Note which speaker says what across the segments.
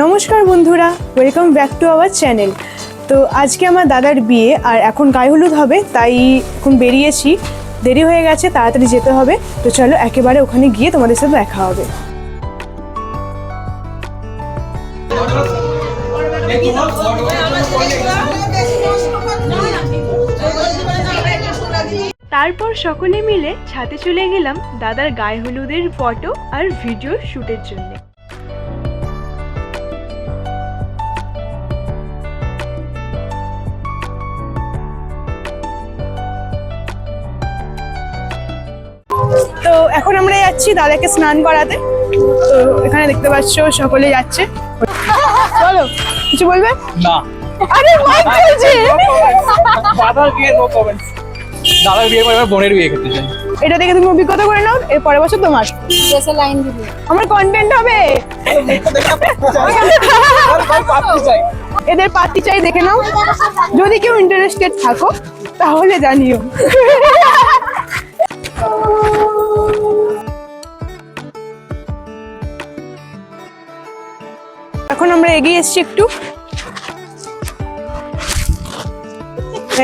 Speaker 1: নমস্কার বন্ধুরা welcome back to our channel তো আজকে আমার দাদার বিয়ে, আর এখন গায়ে হলুদ হবে, তাই এখন বেরিয়েছি। দেরি হয়ে গেছে, তাড়াতাড়ি যেতে হবে। তো চলো, একেবারে ওখানে গিয়ে তোমাদের সাথে দেখা হবে। তারপর সকলে মিলে ছাতে চলে গেলাম দাদার গায়ে হলুদের ফটো আর ভিডিও শ্যুটের জন্য। তো এখন আমরা যাচ্ছি দাদাকে স্নান করাতে। তো এখানে দেখতে পাচ্ছ সকলে যাচ্ছে। বলো কিছু বলবে?
Speaker 2: না।
Speaker 1: আরে মাইক হ্যাঁ, চলছে
Speaker 2: বাধা দিয়ে নো কমেন্টস দাদার বিয়ে পরে বোনের বিয়ে করতে চাই।
Speaker 1: এটা দেখে তুমি অভিজ্ঞতা করে নাও এর পরের বছর তোমার।
Speaker 3: ড্রেসের লাইন দিবে।
Speaker 1: আমার কন্টেন্ট হবে। এদের পাতি চাই দেখে নাও। যদি কেউ ইন্টারেস্টেড থাকো তাহলে জানিও। এখন আমরা এগিয়ে এসেছি একটু।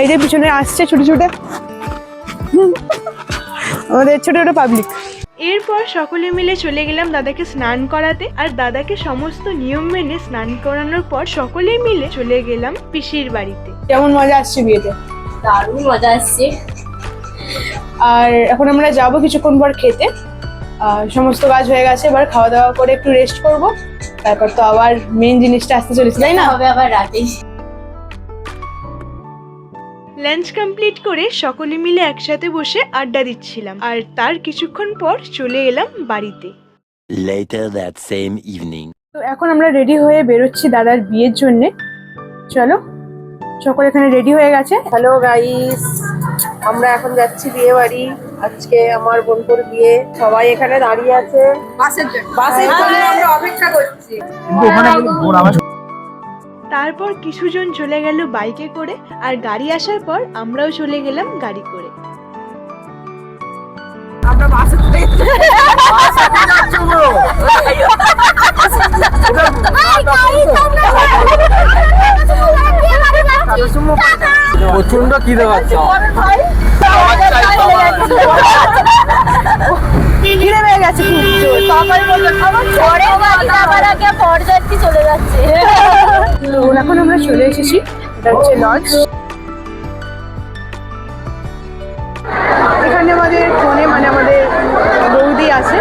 Speaker 1: এই যে পিছনে আসছে ছোট ছোট। আমাদের ছোট ছোট পাবলিক এরপর সকলে মিলে চলে গেলাম দাদাকে স্নান করাতে। আর দাদাকে সমস্ত নিয়ম মেনে স্নান করানোর পর সকলে মিলে চলে গেলাম পিসির বাড়িতে। কেমন মজা আসছে বিয়েতে?
Speaker 3: দারুণ মজা আসছে।
Speaker 1: আর এখন আমরা যাব কিছুক্ষণ পর খেতে। আর সমস্ত কাজ হয়ে গেছে এবার খাওয়া দাওয়া করে একটু রেস্ট করব। তারপর তো আবার মেন জিনিসটা আসতে চলেছে তাই না?
Speaker 3: হবে আবার রাতে।
Speaker 1: লাঞ্চ কমপ্লিট করে সকলে মিলে একসাথে বসে আড্ডা দিচ্ছিলাম। আর তার কিছুক্ষণ পর চলে এলাম বাড়িতে।
Speaker 4: Later that same evening.
Speaker 1: তো এখন আমরা রেডি হয়ে বেরোচ্ছি দাদার বিয়ের জন্য। চলো সকল এখানে রেডি হয়ে গেছে।
Speaker 5: হ্যালো গাইস আমরা এখন যাচ্ছি বিয়ে বাড়ি। আজকে আমার বোনপুর বিয়ে। সবাই এখানে দাঁড়িয়ে আছে। বাসের জন্য। বাসের জন্য আমরা অপেক্ষা করছি।
Speaker 1: তারপর কিছুজন চলে গেল বাইকে করে আর গাড়ি আসার পর আমরাও চলে গেলাম গাড়ি করে।
Speaker 5: আমরা বাসে
Speaker 2: প্রচণ্ড খিদে পাচ্ছে।
Speaker 1: পেয়ে গেছে
Speaker 5: বলল খাবার
Speaker 3: আগে চলে যাচ্ছে।
Speaker 1: তো এখন আমরা চলে এসেছি। এটা হচ্ছে লজ এখানে আমাদের ফোনে মানে আমাদের বৌদি আছে।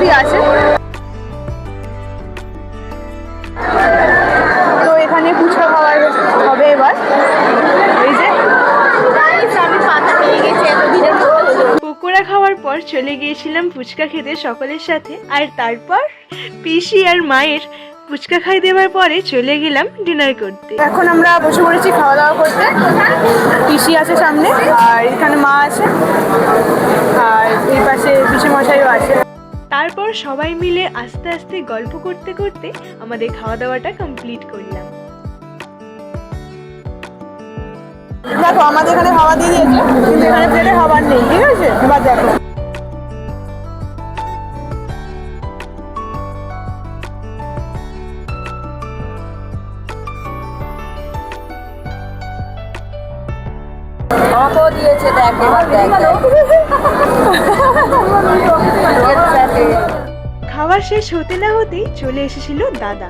Speaker 1: কফি আছে। তো এখানে ফুচকা খাওয়ার হবে এবার। এই যে। পকোড়া খাওয়ার পর চলে গিয়েছিলাম ফুচকা খেতে সকলের সাথে। আর তারপর পিসি আর মায়ের ফুচকা খাই দেওয়ার পরে চলে গেলাম ডিনার করতে। এখন আমরা বসে পড়েছি খাওয়া দাওয়া করতে। পিসি আছে সামনে, আর এখানে মা আছে। আর এই পাশে পিসি মশাইও আছে। তারপর সবাই মিলে আস্তে আস্তে গল্প করতে করতে আমাদের খাওয়া দাওয়াটা কমপ্লিট করলাম। দেখো আমাদের এখানে খাওয়া দিয়ে দিয়েছে কিন্তু এখানে প্লেটে খাবার নেই ঠিক আছে? এবার দেখো।
Speaker 5: দিয়েছে দেখ এবার দেখ
Speaker 1: খাওয়া শেষ হতে না হতেই চলে এসেছিল দাদা।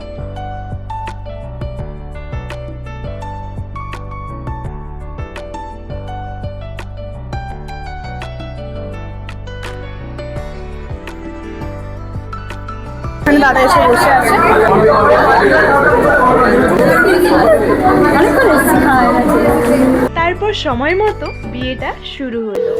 Speaker 1: তারপর সময় মতো বিয়েটা শুরু হলো।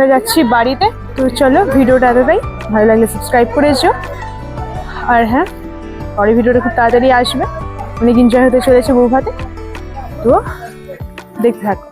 Speaker 1: আমরা যাচ্ছি বাড়িতে। তো চলো ভিডিওটা এতটাই ভালো লাগলে সাবস্ক্রাইব করেছ আর হ্যাঁ পরে ভিডিওটা খুব তাড়াতাড়ি আসবে। অনেক এনজয় হতে চলেছে বৌভাতে তো দেখতে থাকো।